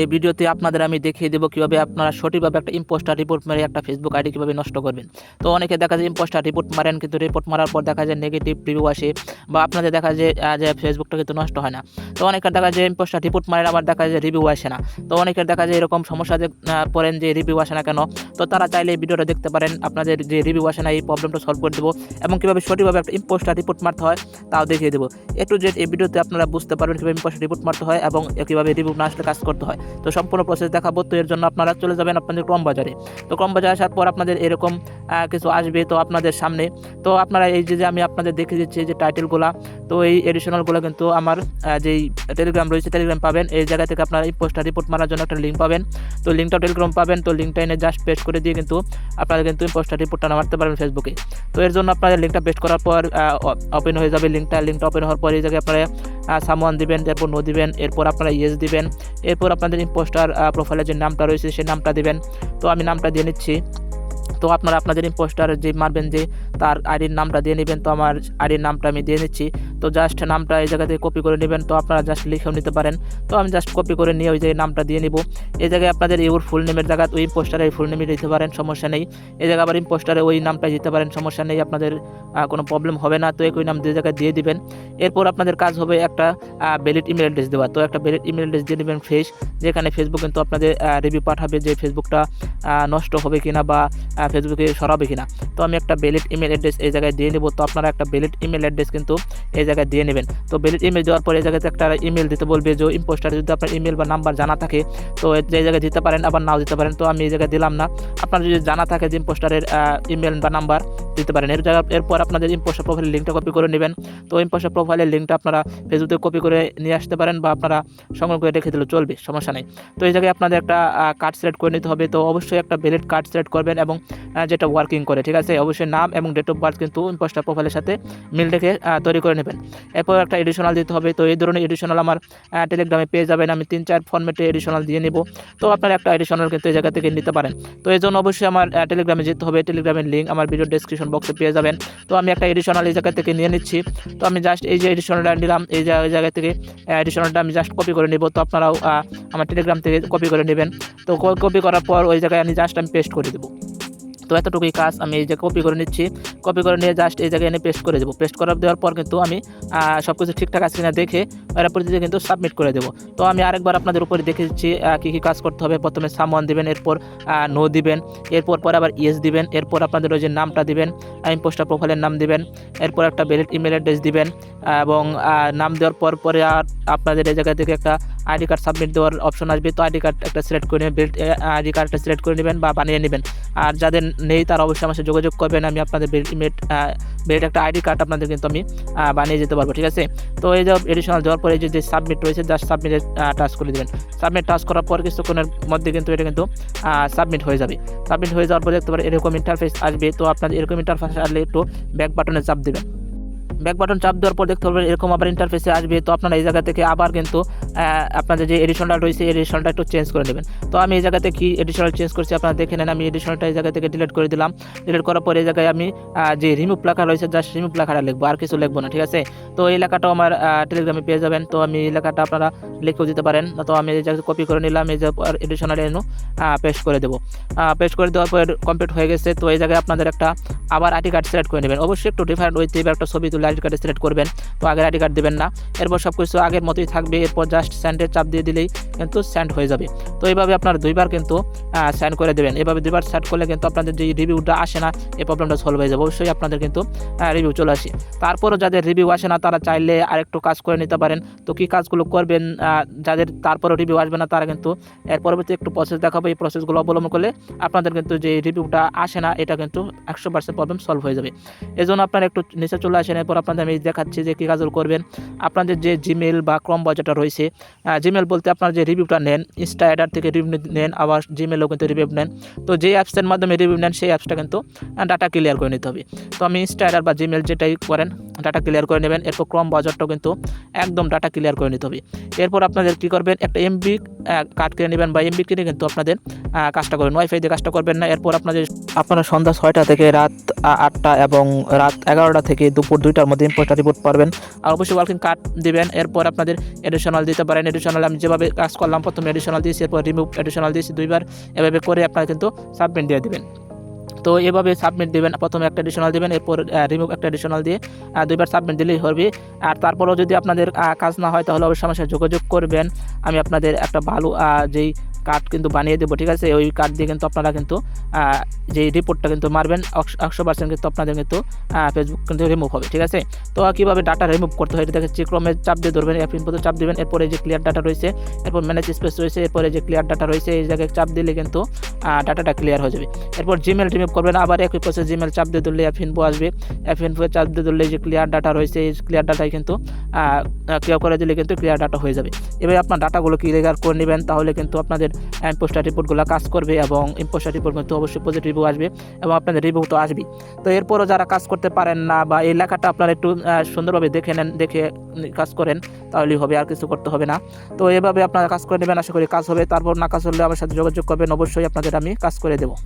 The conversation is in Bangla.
এই ভিডিওতে আপনাদের আমি দেখিয়ে দেবো কীভাবে আপনারা সঠিকভাবে একটা ইম্পোস্টার রিপোর্ট মেরে একটা ফেসবুক আইডি কীভাবে নষ্ট করবেন। তো অনেকে দেখা যায় ইম্পোস্টার রিপোর্ট মারেন কিন্তু রিপোর্ট মারার পর দেখা যায় নেগেটিভ রিভিউ আসে বা আপনাদের দেখা যায় যে ফেসবুকটা কিন্তু নষ্ট হয় না। তো অনেকের দেখা যায় ইম্পোস্টার রিপোর্ট মারেন, আবার দেখা যায় রিভিউ আসে না। তো অনেকের দেখা যায় এরকম সমস্যা পড়েন যে রিভিউ আসে না কেন, তো তারা চাইলে এই ভিডিওটা দেখতে পারেন। আপনাদের যে রিভিউ আসে না, এই প্রবলেমটা সলভ করে দেবো এবং কীভাবে সঠিকভাবে একটা ইম্পোস্টার রিপোর্ট মারতে হয় তাও দেখিয়ে দেবো। একটু যে এই ভিডিওতে আপনারা বুঝতে পারবেন কীভাবে ইম্পোস্টার রিপোর্ট মারতে হয় এবং কীভাবে রিভিউ না আসলে কাজ করতে হয়। তো সম্পূর্ণ প্রসেস দেখাবো। তো এর জন্য আপনারা চলে যাবেন আপনাদের ক্রম বাজারে তো ক্রম বাজারে আসার পর আপনাদের এরকম কিছু আসবে তো আপনাদের সামনে। তো আপনারা এই যে যে আমি আপনাদের দেখে দিচ্ছি যে টাইটেলগুলা তো এই এডিশনালগুলো কিন্তু আমার যেই টেলিগ্রাম রয়েছে টেলিগ্রাম পাবেন। এই জায়গা থেকে আপনারা এই পোস্টার রিপোর্ট মারার জন্য একটা লিঙ্ক পাবেন। তো লিঙ্কটা টেলিগ্রাম পাবেন, তো লিঙ্কটা এনে জাস্ট পেস্ট করে দিয়ে কিন্তু আপনারা কিন্তু পোস্টার রিপোর্টটা মারতে পারবেন ফেসবুকে তো এর জন্য আপনাদের লিঙ্কটা পেস্ট করার পর ওপেন হয়ে যাবে লিঙ্কটা লিঙ্কটা ওপেন হওয়ার পর এই জায়গায় আপনারা সামওয়ান দিবেন, এরপর নো দিবেন, এরপর আপনারা ইয়েস দিবেন। এরপর আপনাদের ইম্পোস্টার প্রোফাইলের যে নামটা রয়েছে, সেই নামটা দিবেন। তো আমি নামটা দিয়ে নিচ্ছি। তো আপনারা আপনাদের ইম্পোস্টার যে মারবেন যে তার আইডির নামটা দিয়ে নেবেন, তো আমার আইডির নামটা আমি দিয়ে নিচ্ছি। তো জাস্ট নামটা এই জায়গা থেকে কপি করে নেবেন, তো আপনারা জাস্ট লিখেও নিতে পারেন। তো আমি জাস্ট কপি করে নিয়ে ওই জায়গায় নামটা দিয়ে নিব। এই জায়গায় আপনাদের ইউর ফুল নেমের জায়গায় ওই পোস্টারে ফুল নেমে দিতে পারেন, সমস্যা নেই। এই জায়গায় আবার ইম্পোস্টারে ওই নামটা দিতে পারেন, সমস্যা নেই, আপনাদের কোনো প্রবলেম হবে না। তো একই নাম দুই জায়গায় দিয়ে দিবেন। এরপর আপনাদের কাজ হবে একটা ভ্যালিড ইমেল অ্যাড্রেস দেওয়া। তো একটা ভ্যালিড ইমেল অ্যাড্রেস দিয়ে নেবেন ফেস যেখানে ফেসবুক কিন্তু আপনাদের রিভিউ পাঠাবে যে ফেসবুকটা নষ্ট হবে কিনা বা ফেসবুকে সরাবে কিনা। তো আমি একটা ভ্যালিড ইমেল অ্যাড্রেস এই জায়গায় দিয়ে নেব। তো আপনারা একটা ভ্যালিড ইমেল অ্যাড্রেস কিন্তু এই জায়গায় দিয়ে নেবেন। তো ভ্যালিড ইমেল দেওয়ার পর এই জায়গাতে একটা ইমেল দিতে বলবে যে ইম্পোস্টার যদি আপনার ইমেল বা নাম্বার জানা থাকে, তো এই জায়গায় দিতে পারেন, আবার নাও দিতে পারেন। তো আমি এই জায়গায় দিলাম না। আপনার যদি জানা থাকে যে ইম্পোস্টারের ইমেল বা নাম্বার দিতে পারেন। এর জায়গা এরপর আপনাদের ইম্পোস্টার প্রোফাইলের লিঙ্কটা কপি করে নেবেন। তো ইম্পোস্টার প্রোফাইলের লিঙ্কটা আপনারা ফেসবুকে কপি করে নিয়ে আসতে পারেন বা আপনারা সংগ্রহ করে রেখে দিলে চলবে, সমস্যা নেই। তো এই জায়গায় আপনাদের একটা কার্ড সিলেক্ট করে নিতে হবে। তো অবশ্যই একটা ভ্যালিড কার্ড সিলেক্ট করবেন এবং যেটা ওয়ার্কিং করে, ঠিক আছে? অবশ্যই নাম এবং ডেট অফ বার্থ কিন্তু ইম্পোস্টার প্রোফাইলের সাথে মিল রেখে তৈরি করে নেবেন। এরপর একটা এডিশনাল দিতে হবে। তো এই ধরনের এডিশনাল আমার টেলিগ্রামে পেয়ে যাবেন। আমি তিন, চার ফর্মেটে এডিশনাল দিয়ে নেব। তো আপনারা একটা এডিশনাল কিন্তু এই জায়গা থেকে নিতে পারেন। তো এই জন্য অবশ্যই আমার টেলিগ্রামে যেতে হবে। টেলিগ্রামের লিঙ্ক আমার ভিডিও ডেসক্রিপশন বক্সে পেয়ে যাবেন। তো আমি একটা এডিশনাল এই জায়গা থেকে নিয়ে নিচ্ছি। তো আমি জাস্ট এই যে এডিশনালটা নিলাম এই জায়গা থেকে এডিশনালটা আমি জাস্ট কপি করে নেব। তো আপনারাও আমার টেলিগ্রাম থেকে কপি করে নেবেন। তো কপি করার পর ওই জায়গায় আমি জাস্ট আমি পেস্ট করে দেবো। তো এতটুকুই কাজ আমি এই যে কপি করে নিচ্ছি। কপি করে নিয়ে জাস্ট এই জায়গায় এনে পেস্ট করে দেবো। পেস্ট করার দেওয়ার পর কিন্তু আমি সব কিছু ঠিকঠাক আছে কিনা দেখে পরবর্তীতে কিন্তু সাবমিট করে দেবো। তো আমি আরেকবার আপনাদের উপরে দেখে দিচ্ছি কী কী কাজ করতে হবে। প্রথমে সামওয়ান দিবেন, এরপর নো দিবেন, এরপর পরে আবার ইয়েস দিবেন, এরপর আপনাদের ওই যে নামটা দিবেন ইম্পোস্টার প্রোফাইলের নাম দিবেন, এরপর একটা ভ্যালিড ইমেল অ্যাড্রেস দিবেন এবং নাম দেওয়ার পর পরে আর আপনাদের এই জায়গা থেকে একটা আইডি কার্ড সাবমিট দেওয়ার অপশন আসবে। তো আইডি কার্ড একটা সিলেক্ট করে নেবেন আইডি কার্ডটা সিলেক্ট করে নেবেন বা বানিয়ে নেবেন। আর যাদের নেই তারা অবশ্যই আমার সাথে যোগাযোগ করবেন। আমি আপনাদের ইমেল বেড একটা আইডি কার্ড আপনাদের কিন্তু আমি বানিয়ে যেতে পারব, ঠিক আছে? তো এই যে এডিশনাল দেওয়ার পরে যে সাবমিট রয়েছে জাস্ট সাবমিটে টাচ করে দেবেন। সাবমিট টাচ করার পর কিছুক্ষণের মধ্যে কিন্তু এটা কিন্তু সাবমিট হয়ে যাবে। সাবমিট হয়ে যাওয়ার পর দেখতে পারে এরকম ইন্টারফেস আসবে। তো আপনাদের এরকম ইন্টারফেস আসলে একটু ব্যাক বাটনে চাপ দেবেন। ব্যাক বাটন চাপ দেওয়ার পর দেখতে পারবেন এরকম আবার ইন্টারফেসে আসবে। তো আপনারা এই জায়গা থেকে আবার কিন্তু আপনাদের যে এডিশনটা রয়েছে এডিশনটা একটু চেঞ্জ করে নেবেন। তো আমি এই জায়গাতে কি এডিশনাল চেঞ্জ করছি, আপনারা দেখে নেন, আমি এডিশনটা এই জায়গা থেকে ডিলিট করে দিলাম। ডিলিট করার পর এই জায়গায় আমি যে রিমুভ লেখা রয়েছে জাস্ট রিমুভ লেখাটা লিখব, আর কিছু লিখব না, ঠিক আছে? তো এই লেখাটাও আমার টেলিগ্রামে পেয়ে যাবেন। তো আমি এই লেখাটা আপনারা লিখেও দিতে পারেন। তো আমি এই জায়গায় কপি করে নিলাম, এই যে এডিশনাল এনু পেস্ট করে দেবো। পেস্ট করে দেওয়ার পর কমপ্লিট হয়ে গেছে। তো এই জায়গায় আপনাদের একটা আবার আইডি কার্ড সিলেক্ট করে নেবেন। অবশ্যই একটু ডিফারেন্ট ওইতে একটা ছবি তুলে আইডি কার্ডে সিলেক্ট করবেন। তো আগের আইডি কার্ড দেবেন না। এরপর সব কিছু আগের মতোই থাকবে। এরপর জাস্ট স্যান্ডের চাপ দিয়ে দিলেই কিন্তু স্যান্ড হয়ে যাবে। তো এইভাবে আপনারা দুইবার কিন্তু সাইন করে দেবেন। এভাবে দুইবার স্যান্ড করলে কিন্তু আপনাদের যে রিভিউটা আসে না এই প্রবলেমটা সলভ হয়ে যাবে। অবশ্যই আপনাদের কিন্তু রিভিউ চলে আসে। তারপরও যাদের রিভিউ আসে না, তারা চাইলে আরেকটু কাজ করে নিতে পারেন। তো কী কাজগুলো করবেন যাদের তারপরও রিভিউ আসবে না, তারা কিন্তু এর পরবর্তী একটু প্রসেস দেখাবো। এই প্রসেসগুলো অবলম্বন করলে আপনাদের কিন্তু যে রিভিউটা আসে না, এটা কিন্তু একশো পার্সেন্ট প্রবলেম সলভ হয়ে যাবে। এই জন্য আপনারা একটু নিচে চলে আসেন। এরপর আপনাদের আমি দেখাচ্ছি যে কী কাজগুলো করবেন। আপনাদের যে জিমেল বা ক্রম বাজারটা রয়েছে জিমেল বলতে আপনার যে রিভিউটা নেন ইনস্টা অ্যাডার থেকে রিভিউ নেন, আবার জিমেলও কিন্তু রিভিউ নেন। তো যে অ্যাপসের মাধ্যমে রিভিউ নেন, সেই অ্যাপসটা কিন্তু ডাটা ক্লিয়ার করে নিতে হবে। তো আমি ইনস্টাগ্রাম বা জিমেল যেটাই করেন ডাটা ক্লিয়ার করে নেবেন। এরপর ক্রম বাজারটাও কিন্তু একদম ডাটা ক্লিয়ার করে নিতে হবে। এরপর আপনাদের কী করবেন? একটা এমবি কার্ড কিনে নেবেন বা এমবি কিনে কিন্তু আপনাদের কাজটা করবেন ওয়াইফাই দিয়ে কাজটা করবেন না। এরপর আপনাদের, আপনারা সন্ধ্যা ছয়টা থেকে রাত আটটা এবং রাত এগারোটা থেকে দুপুর দুইটার মধ্যে ইম্পোস্টার রিপোর্ট পারবেন। আর অবশ্যই ওয়ার্কিং কার্ড দিবেন। এরপর আপনাদের এডিশনাল দিতে পারেন। এডিশনাল আমি যেভাবে কাজ করলাম, প্রথমে এডিশনাল দিয়েছি, এরপর রিমুভ এডিশনাল দিয়েছি দুইবার। এভাবে করে আপনারা কিন্তু সাবমিট দিয়ে দিবেন। তো এভাবে সাবমিট দেবেন, প্রথমে একটা এডিশনাল দেবেন, এরপর রিমুভ একটা এডিশনাল দিয়ে দুইবার সাবমিট দিলেই হবে। আর তারপরেও যদি আপনাদের কাজ না হয় তাহলে অবশ্যই আমার সাথে যোগাযোগ করবেন। আমি আপনাদের একটা ভালো যেই কার্ড কিন্তু বানিয়ে দেবো, ঠিক আছে? ওই কার্ড দিয়ে কিন্তু আপনারা কিন্তু যেই রিপোর্টটা কিন্তু মারবেন, একশো পার্সেন্ট কিন্তু আপনাদের কিন্তু ফেসবুক কিন্তু রিমুভ হবে, ঠিক আছে? তো কীভাবে ডাটা রিমুভ করতে হয় এটা দেখাচ্ছি ক্রমে চাপ দিয়ে ধরবেন এফ ইনপুটে চাপ দেবেন, এরপরে যে ক্লিয়ার ডাটা রয়েছে, এরপর ম্যানেজ স্পেস রয়েছে, এরপরে যে ক্লিয়ার ডাটা রয়েছে, এই জায়গায় চাপ দিলে কিন্তু ডাটাটা ক্লিয়ার হয়ে যাবে। এরপর জিমেল রিমুভ করবেন, আবার একই প্রসেস জিমেল চাপ দিয়ে ধরলে ইনফো আসবে। ইনফো চাপ দিয়ে ধরলে যে ক্লিয়ার ডাটা রয়েছে, এই ক্লিয়ার ডাটায় কিন্তু ক্লিয়ার করে দিলে কিন্তু ক্লিয়ার ডাটা হয়ে যাবে। এভাবে আপনার ডাটাগুলো ক্লিয়ার করে নেবেন, তাহলে কিন্তু আপনাদের ইম্পোস্টার রিপোর্টগুলো কাজ করবে এবং ইম্পোস্টার রিপোর্ট কিন্তু অবশ্যই পজিটিভ রিভিউ আসবে এবং আপনাদের রিভিউ তো আসবে তো এরপরও যারা কাজ করতে পারেন না বা এই লেখাটা আপনারা একটু সুন্দরভাবে দেখে নেন, দেখে কাজ করেন, তাহলেই হবে, আর কিছু করতে হবে না। তো এভাবে আপনারা কাজ করে নেবেন, আশা করি কাজ হবে। তারপর না কাজ হলে আমার সাথে যোগাযোগ করবেন, অবশ্যই আপনাদের আমি কাজ করে দেবো।